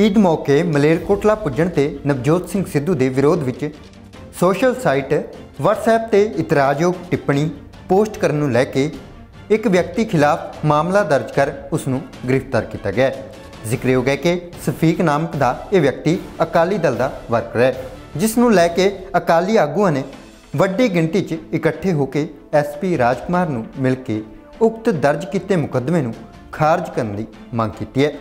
ਈਦ ਮੌਕੇ ਮਲੇਰਕੋਟਲਾ ਪੁੱਜਣ ਤੇ ਨਵਜੋਤ ਸਿੰਘ ਸਿੱਧੂ ਦੇ ਵਿਰੋਧ ਵਿੱਚ ਸੋਸ਼ਲ ਸਾਈਟ WhatsApp ਤੇ ਇਤਰਾਜ਼ਯੋਗ ਟਿੱਪਣੀ ਪੋਸਟ ਕਰਨ ਨੂੰ ਲੈ ਕੇ ਇੱਕ ਵਿਅਕਤੀ ਖਿਲਾਫ ਮਾਮਲਾ ਦਰਜ ਕਰ ਉਸ ਨੂੰ ਗ੍ਰਿਫਤਾਰ ਕੀਤਾ ਗਿਆ ਜ਼ਿਕਰਯੋਗ ਹੈ ਕਿ ਸਫੀਕ ਨਾਮਕ ਦਾ ਇਹ ਵਿਅਕਤੀ ਅਕਾਲੀ ਦਲ ਦਾ ਵਰਕਰ ਹੈ, ਜਿਸ ਨੂੰ ਲੈ ਕੇ ਅਕਾਲੀ ਆਗੂਆਂ ਨੇ ਵੱਡੀ ਗਿਣਤੀ 'ਚ ਇਕੱਠੇ ਹੋ ਕੇ ਐਸਪੀ ਰਾਜਕੁਮਾਰ ਨੂੰ ਮਿਲ ਕੇ ਉਕਤ ਦਰਜ ਕੀਤੇ ਮੁਕੱਦਮੇ ਨੂੰ ਖਾਰਜ ਕਰਨ ਦੀ ਮੰਗ ਕੀਤੀ ਹੈ।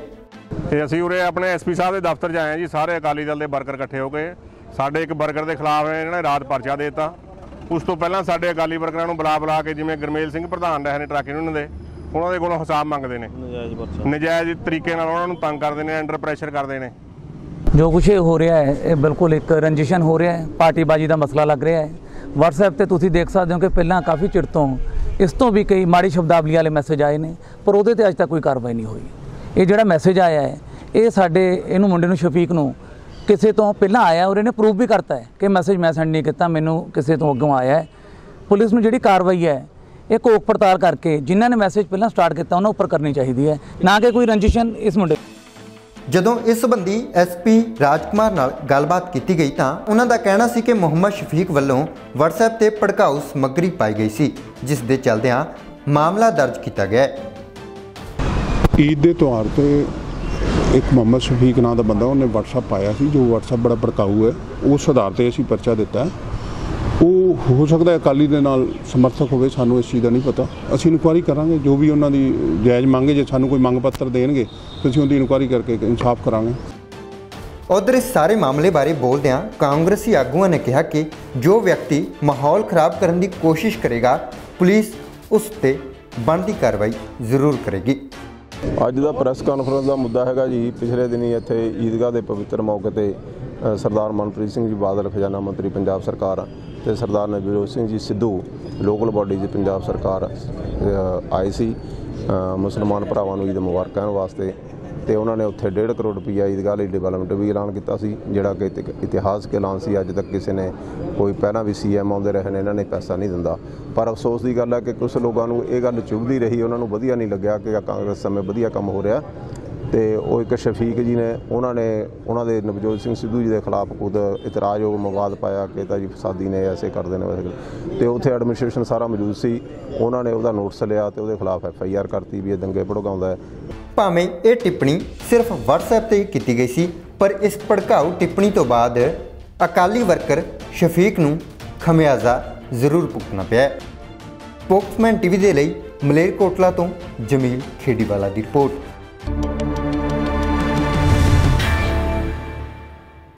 ਤੇ ਅਸੀਂ ਉਰੇ ਆਪਣੇ ਐਸਪੀ ਸਾਹਿਬ ਦੇ ਦਫ਼ਤਰ 'ਚ ਆਏ ਹਾਂ ਜੀ ਸਾਰੇ ਅਕਾਲੀ ਦਲ ਦੇ ਵਰਕਰ ਇਕੱਠੇ ਹੋ ਕੇ। ਸਾਡੇ ਇੱਕ ਵਰਕਰ ਦੇ ਖਿਲਾਫ ਇਹਨਾਂ ਨੇ ਰਾਤ ਪਰਚਾ ਦੇ ਦਿੱਤਾ। ਉਸ ਤੋਂ ਪਹਿਲਾਂ ਸਾਡੇ ਅਕਾਲੀ ਵਰਕਰਾਂ ਨੂੰ ਬੁਲਾ ਬੁਲਾ ਕੇ ਜਿਵੇਂ ਗੁਰਮੇਲ ਸਿੰਘ ਪ੍ਰਧਾਨ ਰਹੇ ਨੇ ਟਰੱਕ ਯੂਨੀਅਨ ਦੇ ਉਹਨਾਂ ਦੇ ਕੋਲੋਂ ਹਿਸਾਬ ਮੰਗਦੇ ਨੇ। ਨਜਾਇਜ਼ ਪਰਚਾ। ਨਜਾਇਜ਼ ਤਰੀਕੇ ਨਾਲ ਉਹਨਾਂ ਨੂੰ ਤੰਗ ਕਰਦੇ ਨੇ ਅੰਡਰ ਪ੍ਰੈਸ਼ਰ ਕਰਦੇ ਨੇ। ਜੋ ਕੁਛ ਇਹ ਹੋ ਰਿਹਾ ਹੈ ਇਹ ਬਿਲਕੁਲ ਇੱਕ ਰੰਜਿਸ਼ਨ ਹੋ ਰਿਹਾ ਹੈ ਪਾਰਟੀਬਾਜ਼ੀ ਦਾ ਮਸਲਾ ਲੱਗ ਰਿਹਾ ਹੈ। WhatsApp ਤੇ ਤੁਸੀਂ ਦੇਖ ਸਕਦੇ ਹੋ ਕਿ ਪਹਿਲਾਂ ਕਾਫੀ ਚਿਰ ਤੋਂ ਇਸ ਤੋਂ ਵੀ ਕਈ ਮਾੜੀ ਸ਼ਬਦਾਵਲੀ ਵਾਲੇ ਮੈਸੇਜ ਆਏ ਨੇ ਪਰ ਉਹਦੇ ਤੇ ਅਜੇ ਤੱਕ ਕੋਈ ਕਾਰਵਾਈ ਨਹੀਂ ਹੋਈ। ਇਹ ਜਿਹੜਾ ਮੈਸੇਜ ਆਇਆ ਹੈ, ਇਹ ਸਾਡੇ, ਇਹਨੂੰ ਮੁੰਡੇ ਨੂੰ ਸ਼ਫੀਕ ਨੂੰ, ਕਿਸੇ ਤੋਂ ਪਹਿਲਾਂ ਆਇਆ ਔਰ ਇਹਨੇ ਪ੍ਰੂਫ ਵੀ ਕਰਤਾ ਹੈ ਕਿ ਮੈਸੇਜ ਮੈਂ ਸੈਂਡ ਨਹੀਂ ਕੀਤਾ, ਮੈਨੂੰ ਕਿਸੇ ਤੋਂ ਅੱਗੋਂ ਆਇਆ ਹੈ। ਪੁਲਿਸ ਨੂੰ ਜਿਹੜੀ ਕਾਰਵਾਈ ਹੈ, ਇਹ ਕੋਕ ਪੜਤਾਲ ਕਰਕੇ ਜਿਨ੍ਹਾਂ ਨੇ ਮੈਸੇਜ ਪਹਿਲਾਂ ਸਟਾਰਟ ਕੀਤਾ, ਉਹਨਾਂ ਉੱਪਰ ਕਰਨੀ ਚਾਹੀਦੀ ਹੈ। ਨਾ ਕਿ ਕੋਈ ਰੰਜਿਸ਼ਨ ਇਸ ਮੁੰਡੇ ਜਦੋਂ ਇਸ ਸੰਬੰਧੀ ਐਸਪੀ ਰਾਜਕੁਮਾਰ ਨਾਲ ਗੱਲਬਾਤ ਕੀਤੀ ਗਈ ਤਾਂ ਉਹਨਾਂ ਦਾ ਕਹਿਣਾ ਸੀ ਕਿ ਮੁਹੰਮਦ ਸ਼ਫੀਕ ਵੱਲੋਂ WhatsApp ਤੇ ਭੜਕਾਊ ਸਮੱਗਰੀ ਪਾਈ ਗਈ ਸੀ, ਜਿਸ ਦੇ ਚੱਲਦਿਆਂ ਮਾਮਲਾ ਦਰਜ ਕੀਤਾ ਗਿਆ ਹੈ। ਈਦ ਦੇ ਤਿਉਹਾਰ ਤੇ ਇੱਕ ਮੁਹੰਮਦ ਸ਼ਫੀਕ ਨਾਂ ਦਾ ਬੰਦਾ, ਉਹਨੇ WhatsApp ਪਾਇਆ ਸੀ, ਜੋ WhatsApp ਬੜਾ ਭੜਕਾਊ ਹੈ। ਉਸ ਆਧਾਰ ਤੇ ਅਸੀਂ ਪਰਚਾ ਦਿੱਤਾ ਹੈ। ਉਹ ਹੋ ਸਕਦਾ ਹੈ ਅਕਾਲੀ ਦੇ ਨਾਲ ਸਮਰਥਕ ਹੋਵੇ, ਸਾਨੂੰ ਇਸ ਚੀਜ਼ ਦਾ ਨਹੀਂ ਪਤਾ। ਅਸੀਂ ਇਨਕੁਆਇਰੀ ਕਰਾਂਗੇ, ਜੋ ਵੀ ਉਹਨਾਂ ਦੀ ਜਾਇਜ਼ ਮੰਗ ਜੇ ਸਾਨੂੰ ਕੋਈ ਮੰਗ ਪੱਤਰ ਦੇਣਗੇ, ਤਾਂ ਅਸੀਂ ਉਹਦੀ ਇਨਕੁਆਇਰੀ ਕਰਕੇ ਇਨਸਾਫ ਕਰਾਂਗੇ। ਉਧਰ ਇਸ ਸਾਰੇ ਮਾਮਲੇ ਬਾਰੇ ਬੋਲਦਿਆਂ ਕਾਂਗਰਸੀ ਆਗੂਆਂ ਨੇ ਕਿਹਾ ਕਿ ਜੋ ਵਿਅਕਤੀ ਮਾਹੌਲ ਖਰਾਬ ਕਰਨ ਦੀ ਕੋਸ਼ਿਸ਼ ਕਰੇਗਾ, ਪੁਲਿਸ ਉਸ ਤੇ ਬਣਦੀ ਕਾਰਵਾਈ ਜ਼ਰੂਰ ਕਰੇਗੀ। ਅੱਜ ਦਾ ਪ੍ਰੈਸ ਕਾਨਫਰੰਸ ਦਾ ਮੁੱਦਾ ਹੈਗਾ ਜੀ, ਪਿਛਲੇ ਦਿਨੀ ਇੱਥੇ ਈਦਗਾਹ ਦੇ ਪਵਿੱਤਰ ਮੌਕੇ ਤੇ ਸਰਦਾਰ ਮਨਪ੍ਰੀਤ ਸਿੰਘ ਜੀ ਬਾਦਲ, ਖਜ਼ਾਨਾ ਮੰਤਰੀ ਪੰਜਾਬ ਸਰਕਾਰ ਤੇ ਸਰਦਾਰ ਨਵਜੋਤ ਸਿੰਘ ਜੀ ਸਿੱਧੂ, ਲੋਕਲ ਬਾਡੀ ਦੀ ਪੰਜਾਬ ਸਰਕਾਰ ਆਏ ਸੀ। ਮੁਸਲਮਾਨ ਭਰਾਵਾਂ ਨੂੰ ਈਦ ਮੁਬਾਰਕਾਂ ਵਾਸਤੇ ਤੇ ਉਹਨਾਂ ਨੇ ਉੱਥੇ 1.5 ਕਰੋੜ ਰੁਪਈਆ ਈਦਗਾਹ ਲਈ ਡਿਵੈਲਪਮੈਂਟ ਵੀ ਐਲਾਨ ਕੀਤਾ ਸੀ, ਜਿਹੜਾ ਕਿ ਇੱਕ ਇਤਿਹਾਸਕ ਐਲਾਨ ਸੀ, ਅੱਜ ਤੱਕ ਕਿਸੇ ਨੇ ਕੋਈ ਪਹਿਲਾਂ ਵੀ ਸੀਐਮ ਆਉਂਦੇ ਰਹੇ ਨੇ, ਇਹਨਾਂ ਨੇ ਪੈਸਾ ਨਹੀਂ ਦਿੰਦਾ। ਪਰ ਅਫਸੋਸ ਦੀ ਗੱਲ ਹੈ ਕਿ ਕੁਝ ਲੋਕਾਂ ਨੂੰ ਇਹ ਗੱਲ ਚੁਭਦੀ ਰਹੀ, ਉਹਨਾਂ ਨੂੰ ਵਧੀਆ ਨਹੀਂ ਲੱਗਿਆ ਕਿ ਕਾਂਗਰਸ ਸਮੇਂ ਵਧੀਆ ਕੰਮ ਹੋ ਰਿਹਾ। ਤੇ ਉਹ ਇੱਕ ਸ਼ਫੀਕ ਜੀ ਨੇ, ਉਹਨਾਂ ਨੇ, ਉਹਨਾਂ ਦੇ ਨਵਜੋਤ ਸਿੰਘ ਸਿੱਧੂ ਜੀ ਦੇ ਖਿਲਾਫ ਖੁਦ ਇਤਰਾਜ਼ਯੋਗ ਮਵਾਦ ਪਾਇਆ ਕਿ ਤਾਂ ਜੀ ਫਸਾਦੀ ਨੇ ਐਸੇ ਕਰਦੇ ਨੇ ਵੈਸੇ ਤੇ ਉੱਥੇ ਐਡਮਿਨਿਸਟ੍ਰੇਸ਼ਨ ਸਾਰਾ ਮੌਜੂਦ ਸੀ, ਉਹਨਾਂ ਨੇ ਉਹਦਾ ਨੋਟਿਸ ਲਿਆ ਤੇ ਉਹਦੇ ਖਿਲਾਫ ਐਫ ਆਈ ਆਰ ਕਰਤੀ ਵੀ ਇਹ ਦੰਗੇ ਭੜਕਾਉਂਦਾ ਹੈ। ਭਾਵੇਂ ਇਹ ਟਿੱਪਣੀ ਸਿਰਫ WhatsApp ਤੇ ਕੀਤੀ ਗਈ ਸੀ, ਪਰ ਇਸ ਭੜਕਾਊ ਟਿੱਪਣੀ ਤੋਂ ਬਾਅਦ ਅਕਾਲੀ ਵਰਕਰ ਸ਼ਫੀਕ ਨੂੰ ਖਮਿਆਜ਼ਾ ਜ਼ਰੂਰ ਭੁਗਤਣਾ ਪਿਆ ਹੈ। ਸਪੋਕਸਮੈਨ ਟੀਵੀ ਦੇ ਲਈ ਮਲੇਰਕੋਟਲਾ ਤੋਂ ਜਮੀਲ ਖੇਡੀਵਾਲਾ ਦੀ ਰਿਪੋਰਟ।